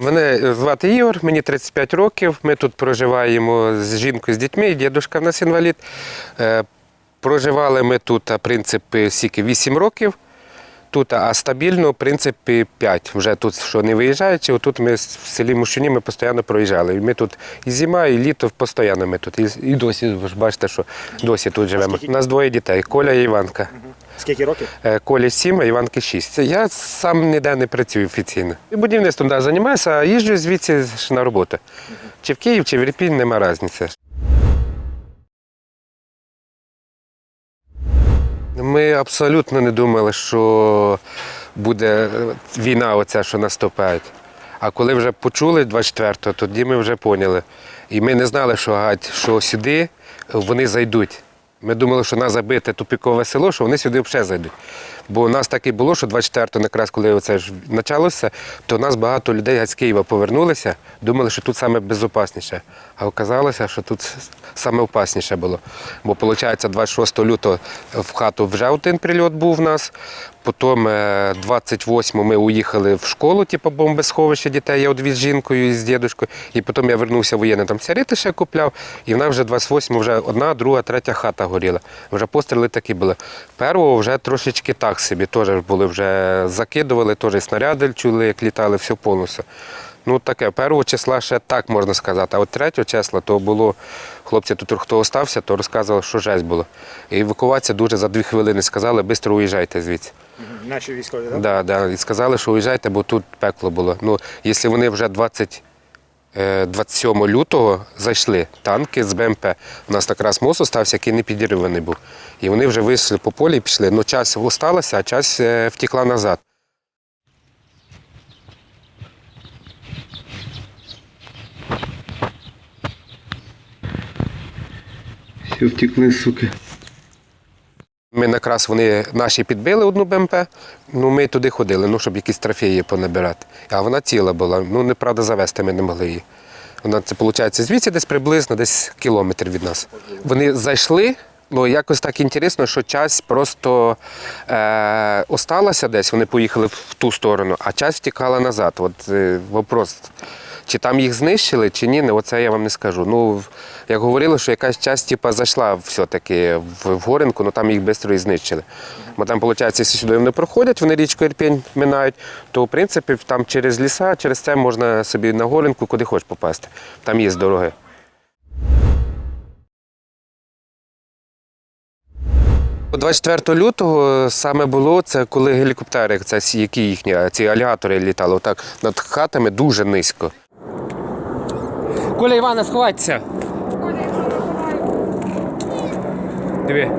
Мене звати Ігор, мені 35 років. Ми тут проживаємо з жінкою, з дітьми, дідушка в нас інвалід. Е, Проживали ми тут, в принципі, скільки 8 років. Тут, а стабільно, в принципі, 5. Вже тут, що не виїжджаючи, отут ми в селі Мущуні ми постійно проїжджали. І ми тут і зима, і літо постійно ми тут. І, і досі, ви ж бачите, що досі тут живемо. У нас двоє дітей Коля і Іванка. Скільки років? Е, Колі 7, а Іванки 6. Я сам ніде не працюю офіційно. І Будівництвом да, займаюся, а їжджу звідси на роботу. Чи в Київ, чи в Ірпінь, нема різниці. Ми абсолютно не думали, що буде е, війна, оця, що наступає. А коли вже почули 24-го, тоді ми вже поняли. І ми не знали, що, гать, що сюди вони зайдуть. Ми думали, що нас забите тупікове село, що вони сюди взагалі зайдуть. Бо у нас так і було, що 24-го, якраз коли це ж почалося, то у нас багато людей з Києва повернулися, думали, що тут саме безпечніше. А оказалося, що тут саме опасніше було. Бо, виходить, 26 лютого в хату вже один прильот був у нас. Потім е, 28 ми уїхали в школу, типу бомбосховище дітей, я одвіз жінкою і з дідушкою. І потім я вернувся в воєнне, там сярити ще купляв. І в нас вже 28 вже одна, друга, третя хата горіла. Вже постріли такі були. Першого вже трошечки так собі, теж були вже закидували, теж снаряди чули, як літали, все повністю. Ну таке, першого числа ще так можна сказати. А от третього числа то було, хлопці тут хто остався, то розказували, що жесть було. І евакуація дуже за дві хвилини сказали, швидко уїжджайте звідси. Наші військові, так? Да, да. І сказали, що уїжджайте, бо тут пекло було. Ну, якщо вони вже 20, е, 27 лютого зайшли, танки з БМП, у нас якраз мост остався, який не підірваний був. І вони вже вийшли по полі і пішли. Ну, час осталося, а час е, втекла назад. Все втекли, суки. Ми якраз вони наші підбили одну БМП, ну ми туди ходили, ну, щоб якісь трофеї понабирати. А вона ціла була, ну неправда завести ми не могли її. Вона це виходить звідси десь приблизно десь кілометр від нас. Вони зайшли. Ну, якось так інтересно, що часть просто е, осталася десь, вони поїхали в ту сторону, а часть втікала назад. От е, вопрос, чи там їх знищили, чи ні, оце я вам не скажу. Ну, як говорили, що якась часть типа, зайшла все-таки в, горинку, ну там їх швидко і знищили. Бо там, виходить, якщо сюди вони проходять, вони річку Ірпінь минають, то в принципі там через ліса, через це можна собі на горинку куди хочеш попасти. Там є дороги. 24 лютого саме було це, коли гелікоптери, це які їхні, ці алігатори літали, отак над хатами дуже низько. Коля Івана, сховайтеся. Диви.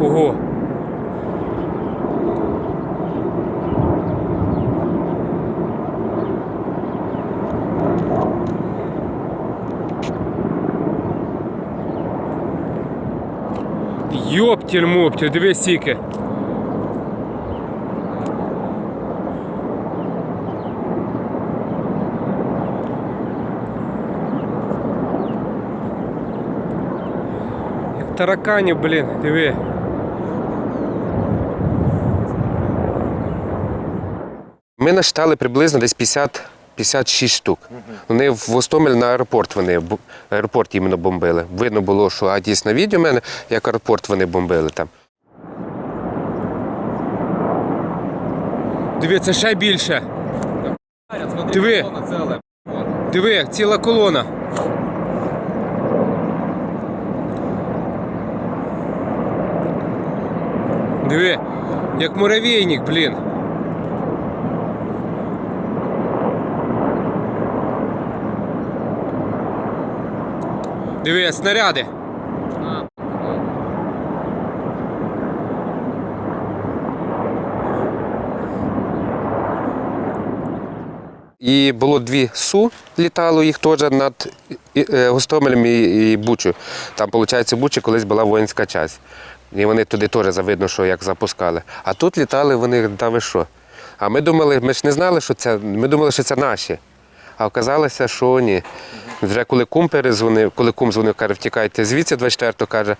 Ого. Йоптіль моптіль, диви сіки. Тараканів, блін, диви. Ми насчитали приблизно десь 50, 56 штук. Вони в Гостомель на аеропорт вони аеропорт іменно бомбили. Видно було, що а дійсно відео мене, як аеропорт вони бомбили там. Диви, це ще більше. Диви. Диви, ціла колона. Диви, як муравейник, блін. Диви, снаряди. І було дві су, літало їх теж над е, Гостомелем і, Бучою. Там, виходить, Бучі колись була воїнська часть. І вони туди теж завидно, що як запускали. А тут літали вони, та ви що. А ми думали, ми ж не знали, що це. Ми думали, що це наші. А оказалося, що ні. Вже коли кум перезвонив, коли кум дзвонив, каже, втікайте звідси 24-го, каже,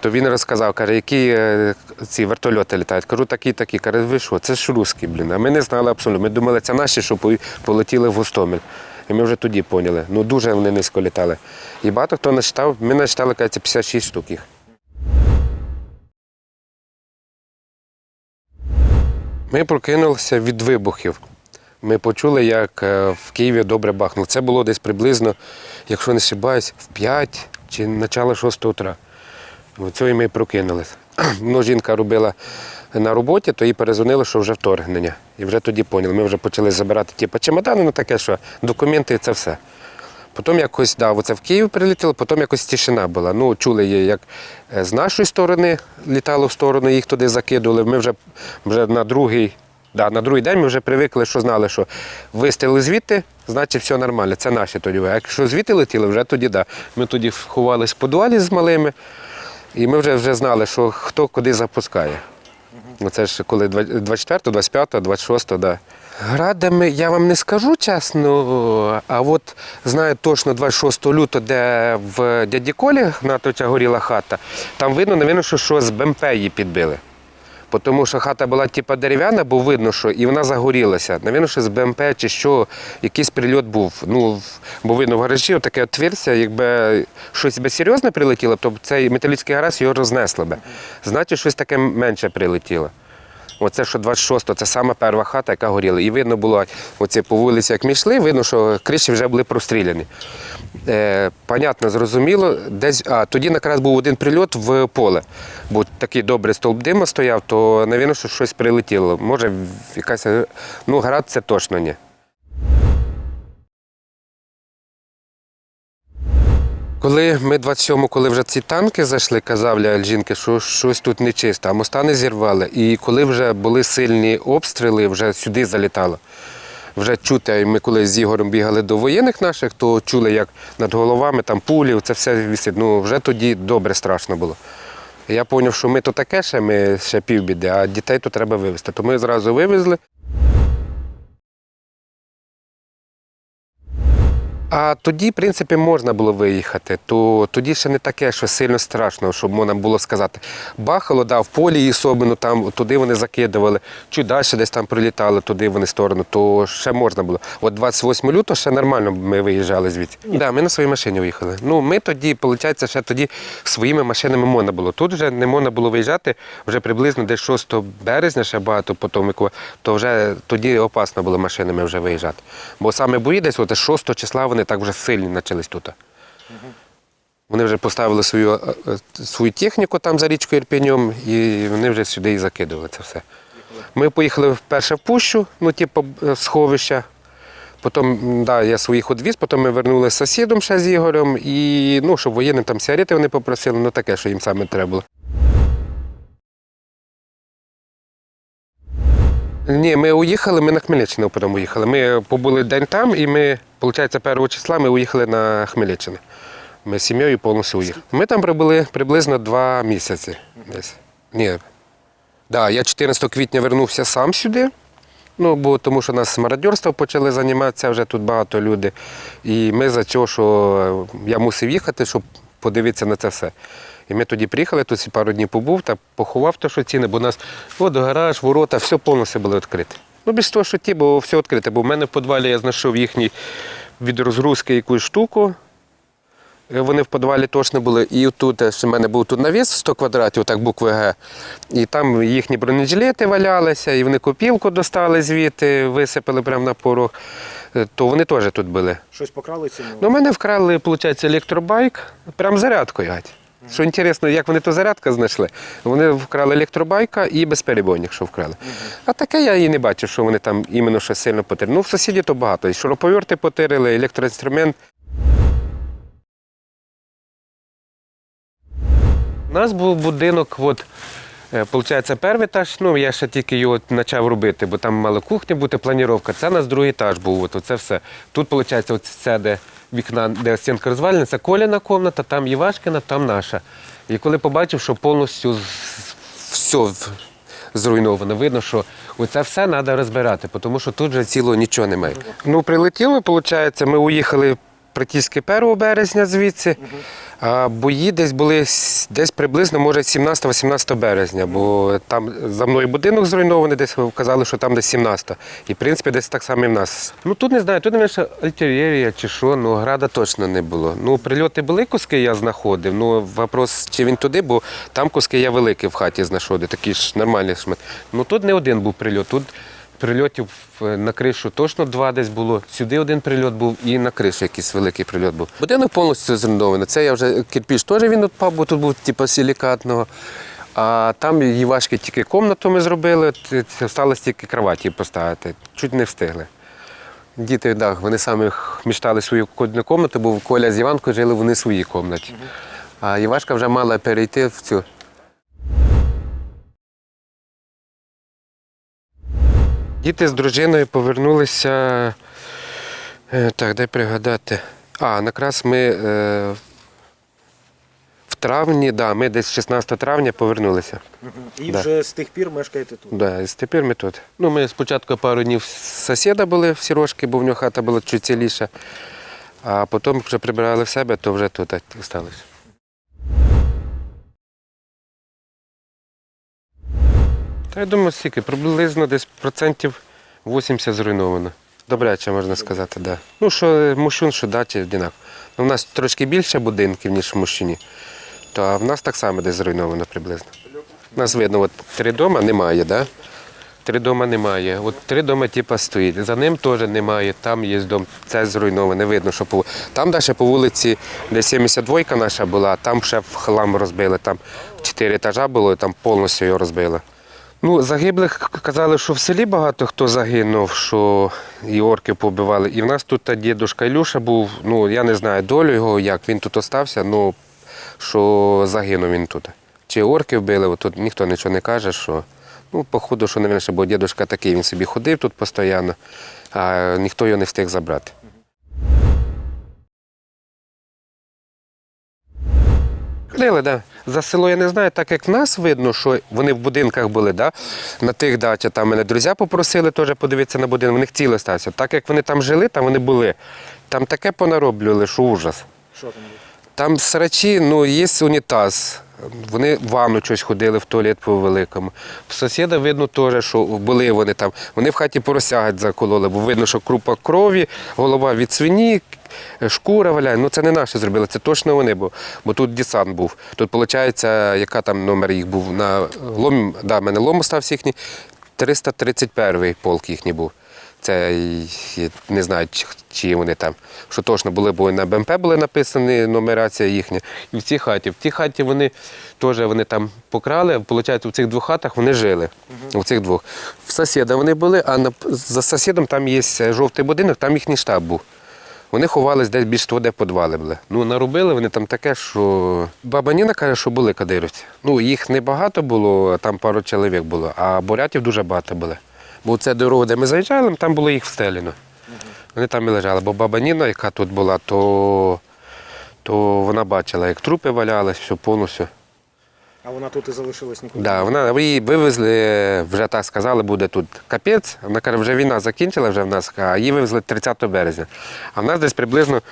то він розказав, каже, які е, ці вертольоти літають. Кажу, такі, такі. Каже, ви що, це ж русські, блін. А ми не знали абсолютно. Ми думали, це наші, що полетіли в Гостомель. І ми вже тоді поняли. Ну дуже вони низько літали. І багато хто насчитав, ми насчитали, кажеться, 56 штук їх. Ми прокинулися від вибухів. Ми почули, як е, в Києві добре бахнуло. Це було десь приблизно, якщо не ошибаюсь, в 5 чи начало 6 утра. Оцього і ми прокинулися. Ну, жінка робила на роботі, то їй перезвонили, що вже вторгнення. І вже тоді поняли. Ми вже почали забирати типу, чемодани, ну таке, що документи і це все. Потім якось, да, оце в Київ прилетіло, потім якось тишина була. Ну, чули її, як е, з нашої сторони літало в сторону, їх туди закидували. Ми вже, вже на другий. Да, на другий день ми вже привикли, що знали, що вистріли звідти, значить все нормально, це наші тоді. А якщо звідти летіли, вже тоді да. Ми тоді ховались в подвалі з малими, і ми вже, вже знали, що хто куди запускає. Ну, Це ж коли 24, 25, 26, да. Градами я вам не скажу чесно, а от знаю точно 26 лютого, де в дяді Колі Гнатовича горіла хата, там видно, навіть, що, що з БМП її підбили. Тому що хата була типу дерев'яна, бо видно, що і вона загорілася. Навірно, що з БМП чи що, якийсь прильот був. Ну, бо видно в гаражі таке отверстя, якби щось би серйозне прилетіло, то цей металічний гараж його рознесло би. Значить, щось таке менше прилетіло. Оце, що 26-го, це саме перша хата, яка горіла. І видно було, оце по вулиці, як ми йшли, видно, що криші вже були простріляні. Е, понятно, зрозуміло. Десь, а тоді якраз був один прильот в поле, бо такий добрий стовп дима стояв, то, навірно, що щось прилетіло. Може, якась, ну, град це точно ні. Коли ми 27-му, коли вже ці танки зайшли, казав Ля жінки, що щось тут нечисто, а моста не зірвали. І коли вже були сильні обстріли, вже сюди залітало. Вже чути, ми коли з Ігорем бігали до воєнних наших, то чули, як над головами там пулі, це все висить. Ну вже тоді добре страшно було. Я зрозумів, що ми то таке ще, ми ще півбіди, а дітей то треба вивезти. То ми зразу вивезли. А тоді, в принципі, можна було виїхати. То тоді ще не таке, що сильно страшно, щоб можна було сказати. Бахало, да, в полі і особливо там туди вони закидували, чи далі десь там прилітали, туди вони в сторону, то ще можна було. От 28 лютого ще нормально ми виїжджали звідси. Так, да, ми на своїй машині виїхали. Ну, ми тоді, виходить, ще тоді своїми машинами можна було. Тут вже не можна було виїжджати, вже приблизно десь 6 березня, ще багато потім, то вже тоді опасно було машинами вже виїжджати. Бо саме бої десь от 6 числа вони так вже сильні почались тут. Вони вже поставили свою, е, е, свою техніку там за річкою Ірпіньом, і вони вже сюди і закидували це все. Ми поїхали вперше в пущу, ну, типу, е, сховища. Потім, да, я своїх одвіз, потім ми вернулися з сусідом ще з Ігорем, і ну, щоб воєнним там сигарети вони попросили, ну таке, що їм саме треба було. Ні, ми уїхали, ми на Хмельниччину потім уїхали. Ми побули день там, і ми, виходить, 1 числа ми уїхали на Хмельниччину. Ми з сім'єю повністю уїхали. Ми там прибули приблизно два місяці. Десь. Ні. Да, я 14 квітня вернувся сам сюди. Ну, бо тому що нас мародерством почали займатися вже тут багато людей. І ми за цього, що я мусив їхати, щоб подивитися на це все. І ми тоді приїхали, тут всі пару днів побув та поховав те, що ціни, бо у нас от гараж, ворота, все повністю було відкрите. Ну, без того, що ті, бо все відкрите. Бо в мене в підвалі я знайшов їхній від розгрузки якусь штуку. Е, Вони в підвалі точно були. І тут е, в мене був тут навіс 100 квадратів, так букви Г. І там їхні бронежилети валялися, і вони копілку достали звідти, висипали прямо на порог. Е, То вони теж тут були. Щось покрали ціну? Ну, мене вкрали, виходить, електробайк, прям зарядкою. гать. Що інтересно, як вони ту зарядку знайшли? Вони вкрали електробайка і безперебойник, що вкрали. А таке я і не бачив, що вони там іменно щось сильно потеряли. Ну, в сусіді то багато. І шуруповерти потеряли, електроінструмент. У нас був будинок, от, е, Получається, перший етаж, ну я ще тільки його почав робити, бо там мала кухня бути, планіровка. Це у нас другий етаж був. От, оце все. Тут, виходить, от це де вікна, де стінка розвалена, це Коляна кімната, там Євашкина, там наша. І коли побачив, що повністю все зруйновано. Видно, що оце все треба розбирати, тому що тут вже цілого нічого немає. Ну, прилетіло, виходить, ми уїхали практично 1 березня звідси, бої десь були десь приблизно, може, 17-18 березня, бо там за мною будинок зруйнований, десь казали, що там десь 17. І в принципі десь так само і в нас. Ну тут не знаю, тут не лише артилерія чи що, ну града точно не було. Ну, прильоти були куски, я знаходив. Ну, вопрос, чи він туди, бо там куски я великі в хаті знаходив, такі ж нормальні шмат. Ну тут не один був прильот. Тут Прильотів е, на кришу точно два десь було. Сюди один прильот був і на кришу якийсь великий прильот був. Будинок повністю зруйнований. Це я вже кирпіч теж він відпав, бо тут був типу силікатного. А там її тільки комнату ми зробили, т- т- тільки кроваті поставити. Чуть не встигли. Діти, так, вони самі мечтали свою одну кімнату, бо Коля з Іванкою жили вони в своїй кімнаті. А Івашка вже мала перейти в цю Діти з дружиною повернулися. е, Так, дай пригадати. А, якраз ми е, в травні, да, ми десь 16 травня повернулися. І Да. вже з тих пір мешкаєте тут. Да, і тепер ми тут. Ну, ми спочатку пару днів сусіда були в Сірошки, бо в нього хата була чуть ціліша. А потім вже прибирали в себе, то вже тут залишилось. Та я думаю, скільки, приблизно десь процентів 80 зруйновано. Добряче, можна сказати. Да. Ну, що мужчин, що дачі однаково. Ну, у нас трошки більше будинків, ніж в мужчині. То в нас так само десь зруйновано приблизно. У нас видно, от три дома немає, да? Три дома немає. От три дома типа стоїть. За ним теж немає. Там є дом. Це зруйноване. Видно, що по там далі по вулиці, де 72 наша була, там ще в хлам розбили. Там чотири етажа було, і там повністю його розбили. Ну, загиблих казали, що в селі багато хто загинув, що і орки побивали. І в нас тут та дідушка Ілюша був, ну я не знаю долю його, як він тут остався, ну що загинув він тут. Чи орки вбили, тут ніхто нічого не каже, що. Ну, походу, що не бо дідушка такий, він собі ходив тут постійно, а ніхто його не встиг забрати. Ходили, да. За село я не знаю, так як в нас видно, що вони в будинках були, да? на тих дачах. Там мене друзі попросили теж подивитися на будинок, в них ціле стався. Так як вони там жили, там вони були. Там таке понароблювали, що ужас. Що там? Там срачі, ну, є унітаз. Вони в ванну щось ходили в туалет по великому. В сусіда видно теж, що були вони там. Вони в хаті поросягать закололи, бо видно, що крупа крові, голова від свині, шкура валяє. Ну це не наші зробили, це точно вони, бо, бо тут десант був. Тут, виходить, яка там номер їх був? На лом, да, мене лом остався їхній, 331 полк їхній був. Це не знаю, чи, чи вони там. Що точно були, бо на БМП були написані нумерація їхня. І в цій хаті. В тій хаті вони теж вони там покрали. Виходить, в цих двох хатах вони жили. У цих двох. В сусіда вони були, а на, за сусідом там є жовтий будинок, там їхній штаб був. Вони ховались десь більш того, де підвали були. Ну, наробили вони там таке, що баба Ніна каже, що були кадирівці. Ну, їх не багато було, там пару чоловік було, а бурятів дуже багато були. Бо це дорога, де ми заїжджали, там було їх встелено. Вони там і лежали. Бо баба Ніна, яка тут була, то, то вона бачила, як трупи валялись, все повністю. А вона тут і залишилась нікуди. Да, вона її вивезли, вже так сказали, буде тут капець. Вона каже, вже війна закінчила вже в нас, а її вивезли 30 березня. А в нас десь приблизно,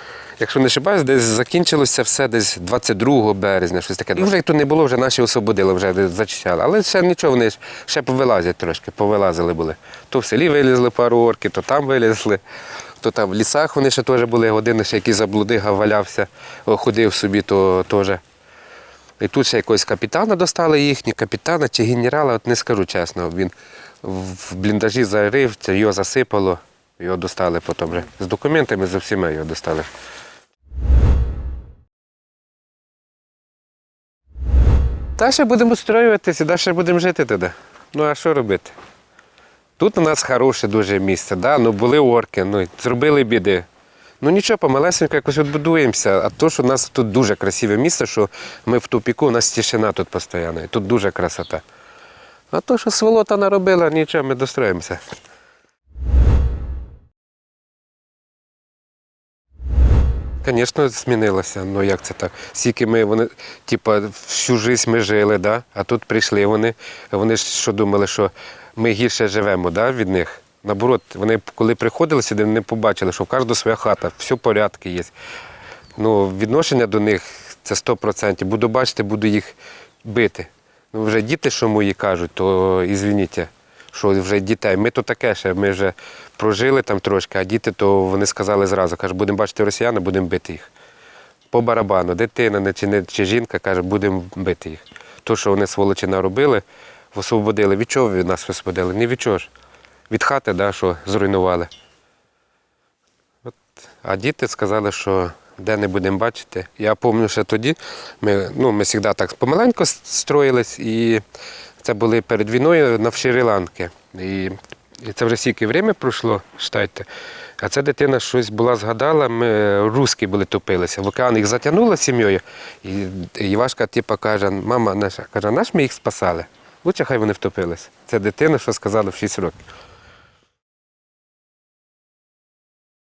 якщо не ошибаюсь, десь закінчилося все десь 22 березня, щось таке. Ну, вже як тут не було, вже наші освободили, вже зачищали. Але ще нічого, вони ж ще повилазять трошки, повилазили були. То в селі вилізли пару орків, то там вилізли. То там в лісах вони ще теж були, один ще якийсь заблудига валявся, ходив собі, то теж. І тут ще якогось капітана достали їхні, капітана чи генерала, от не скажу чесно. Він в бліндажі зарив, його засипало, його достали потім вже. З документами за всіма його достали. Та ще будемо строюватися, далі будемо жити туди. Ну а що робити? Тут у нас хороше дуже місце, да? ну були орки, ну, зробили біди. Ну нічого, помалесенько якось відбудуємося. А то, що у нас тут дуже красиве місце, що ми в тупіку, у нас тишина тут постійно, і тут дуже красота. А то, що сволота наробила, нічого, ми достроїмося. Звісно, змінилося. Ну як це так? Скільки ми вони, типа, всю життя ми жили, да? а тут прийшли вони. Вони ж що думали, що ми гірше живемо да, від них. Наоборот, вони коли приходили сюди, вони побачили, що в кожного своя хата, все в порядку є. Ну, відношення до них це 100%. Буду бачити, буду їх бити. Ну, вже діти, що мої кажуть, то ізвініть, що вже дітей. Ми то таке ще, ми вже прожили там трошки, а діти, то вони сказали зразу, кажуть, будемо бачити росіян, будемо бити їх. По барабану, дитина чи, не, чи жінка каже, будемо бити їх. То, що вони сволочі наробили, освободили. Від чого від нас освободили? Ні від чого ж. Від хати, да, що зруйнували. От. А діти сказали, що де не будемо бачити. Я пам'ятаю, що тоді ми, ну, ми завжди так помаленьку с- строїлись, і це були перед війною на Шрі-Ланки. І, і це вже стільки время пройшло, штайте. А ця дитина щось була згадала, ми русські були топилися. В океан їх затягнуло сім'єю. І Івашка типу, каже, мама наша, каже, наш ми їх спасали. Лучше хай вони втопились. Це дитина, що сказала в 6 років.